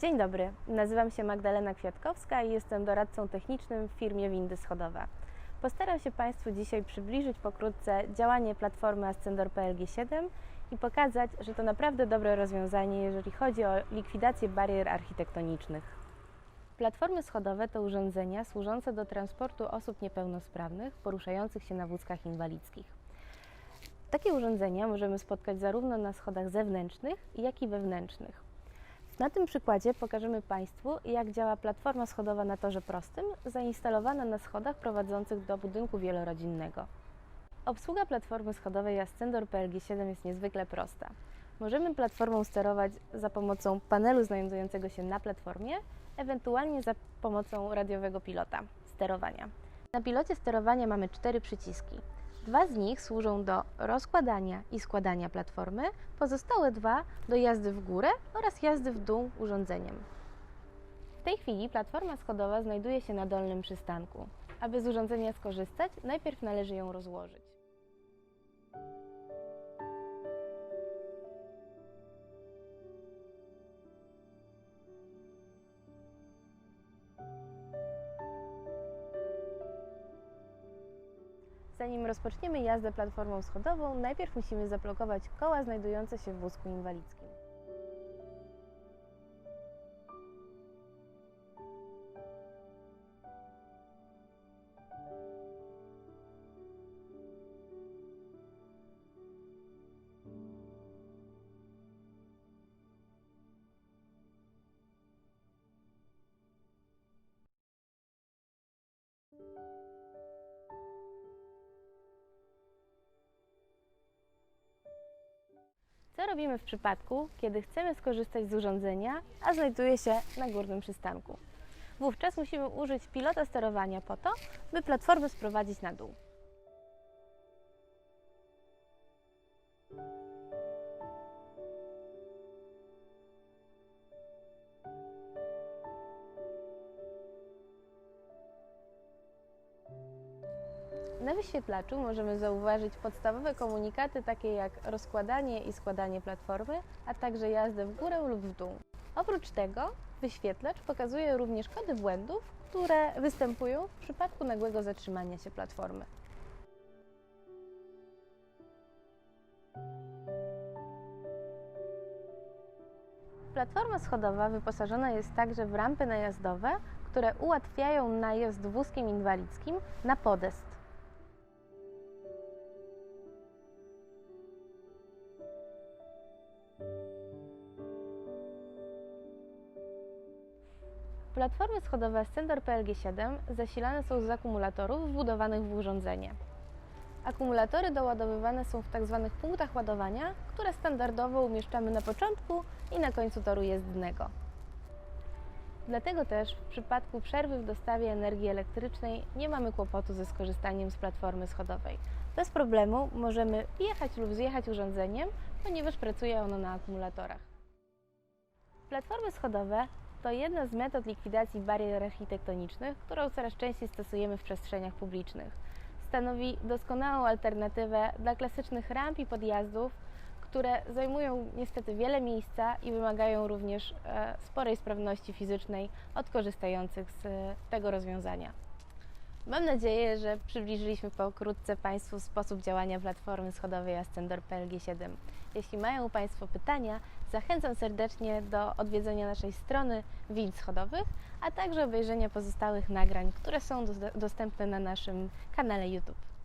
Dzień dobry, nazywam się Magdalena Kwiatkowska i jestem doradcą technicznym w firmie Windy Schodowe. Postaram się Państwu dzisiaj przybliżyć pokrótce działanie platformy Ascendor PLG7 i pokazać, że to naprawdę dobre rozwiązanie, jeżeli chodzi o likwidację barier architektonicznych. Platformy schodowe to urządzenia służące do transportu osób niepełnosprawnych poruszających się na wózkach inwalidzkich. Takie urządzenia możemy spotkać zarówno na schodach zewnętrznych, jak i wewnętrznych. Na tym przykładzie pokażemy Państwu, jak działa platforma schodowa na torze prostym, zainstalowana na schodach prowadzących do budynku wielorodzinnego. Obsługa platformy schodowej Ascendor PLG7 jest niezwykle prosta. Możemy platformą sterować za pomocą panelu znajdującego się na platformie, ewentualnie za pomocą radiowego pilota sterowania. Na pilocie sterowania mamy cztery przyciski. Dwa z nich służą do rozkładania i składania platformy, pozostałe dwa do jazdy w górę oraz jazdy w dół urządzeniem. W tej chwili platforma schodowa znajduje się na dolnym przystanku. Aby z urządzenia skorzystać, najpierw należy ją rozłożyć. Zanim rozpoczniemy jazdę platformą schodową, najpierw musimy zablokować koła znajdujące się w wózku inwalidzkim. Co robimy w przypadku, kiedy chcemy skorzystać z urządzenia, a znajduje się na górnym przystanku? Wówczas musimy użyć pilota sterowania po to, by platformę sprowadzić na dół. Na wyświetlaczu możemy zauważyć podstawowe komunikaty takie jak rozkładanie i składanie platformy, a także jazdę w górę lub w dół. Oprócz tego wyświetlacz pokazuje również kody błędów, które występują w przypadku nagłego zatrzymania się platformy. Platforma schodowa wyposażona jest także w rampy najazdowe, które ułatwiają najazd wózkiem inwalidzkim na podest. Platformy schodowe Ascendor PLG7 zasilane są z akumulatorów wbudowanych w urządzenie. Akumulatory doładowywane są w tzw. punktach ładowania, które standardowo umieszczamy na początku i na końcu toru jezdnego. Dlatego też w przypadku przerwy w dostawie energii elektrycznej nie mamy kłopotu ze skorzystaniem z platformy schodowej. Bez problemu możemy wjechać lub zjechać urządzeniem, ponieważ pracuje ono na akumulatorach. Platformy schodowe to jedna z metod likwidacji barier architektonicznych, którą coraz częściej stosujemy w przestrzeniach publicznych. Stanowi doskonałą alternatywę dla klasycznych ramp i podjazdów, które zajmują niestety wiele miejsca i wymagają również e, sporej sprawności fizycznej od korzystających z e, tego rozwiązania. Mam nadzieję, że przybliżyliśmy pokrótce Państwu sposób działania platformy schodowej Ascendor PLG7. Jeśli mają Państwo pytania, zachęcam serdecznie do odwiedzenia naszej strony wind schodowych, a także obejrzenia pozostałych nagrań, które są dostępne na naszym kanale YouTube.